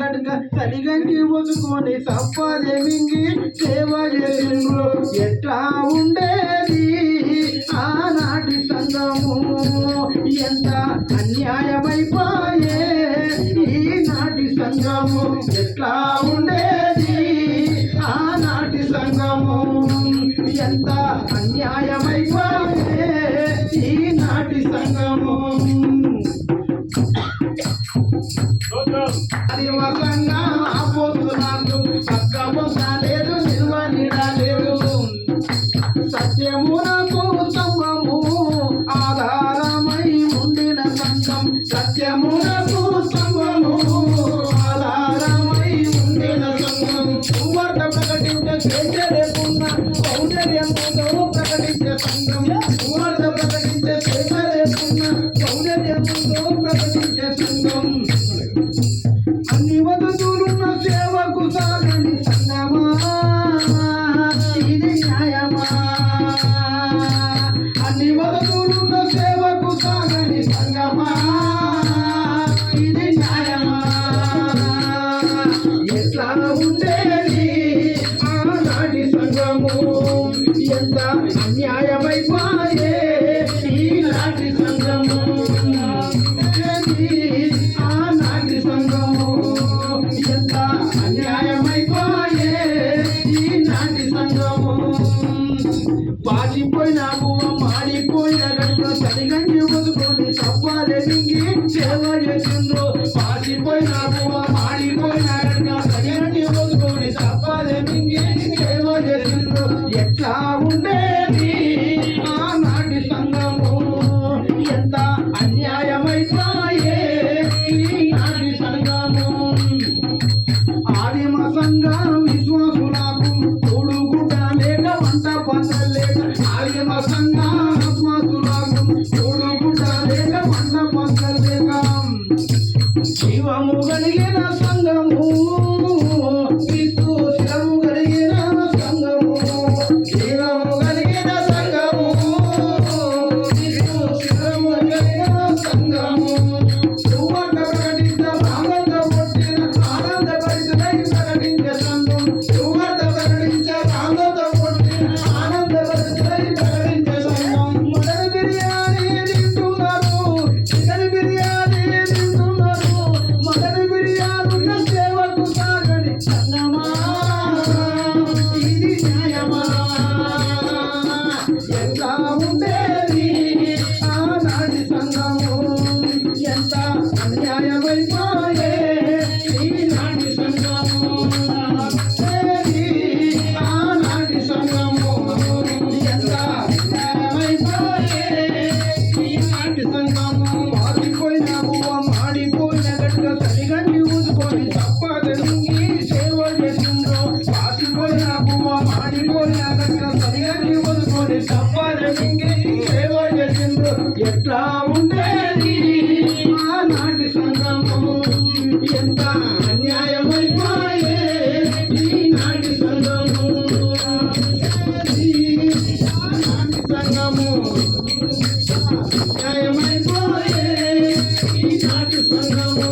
కనుక కలిగంటి ఒదుకొని తప్పదే మింగి సేవ చేసిండ్రు ఎట్లా ఉండేది? ఆనాటి సంఘము ఎంత అన్యాయమైపోయే? ఈనాటి సంఘము ఎట్లా ఉండేది? అది వల్లంగా ఆపోతున్నాను చక్క పొందలేదు నిల్వ నిడలేదు సత్యము నాకు ఉత్తమము ఆధారమై ఉండిన సంఘం సత్యము నాకు నాకు మాడిపోయిన గంటలో సరిగండి వదుకొని సేవ చేసిండ్రు. మాడిపోయిన మాడిపోయిన గంటలో సరిగండి సేవ చేసిండ్రు. ఎట్లా ఉండేది సంగము న్యాయమైపోయే ఈ నాటి సంగము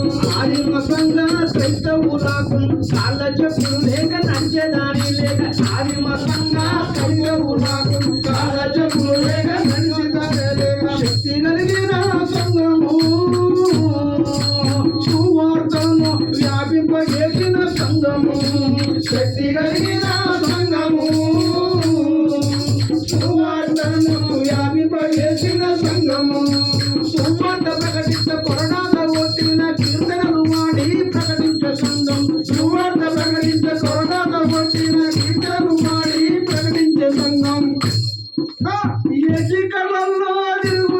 do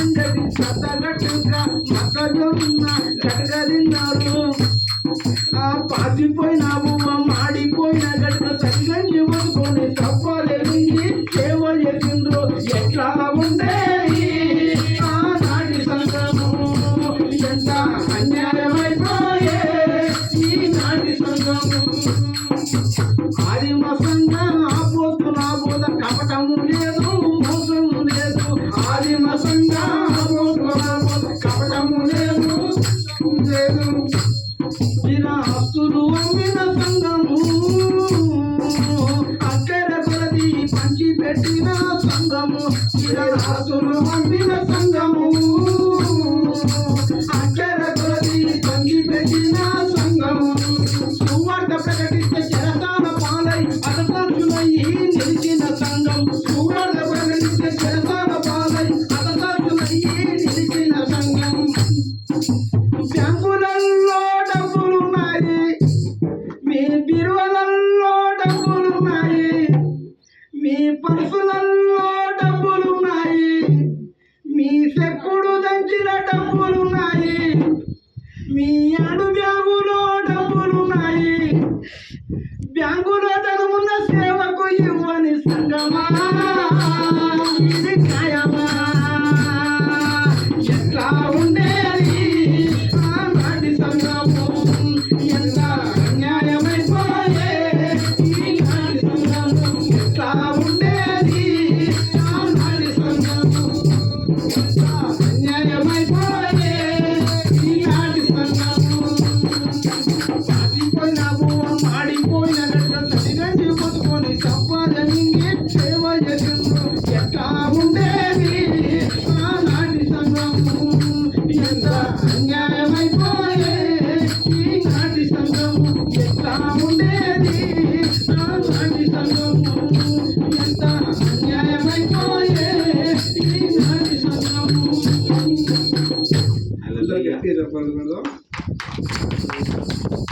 చక్కగది చక్కగ చక్క చక్కగా ఉన్న చక్కగా పాతిపోయినావు సంగము సంగము.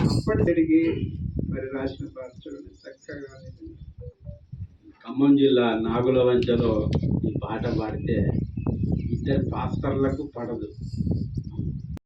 అప్పటి తిరిగి మరి రాసిన చక్కగా ఖమ్మం జిల్లా నాగుల వంచలో ఈ పాట పాడితే ఇద్దరు పాస్టర్లకు పడదు.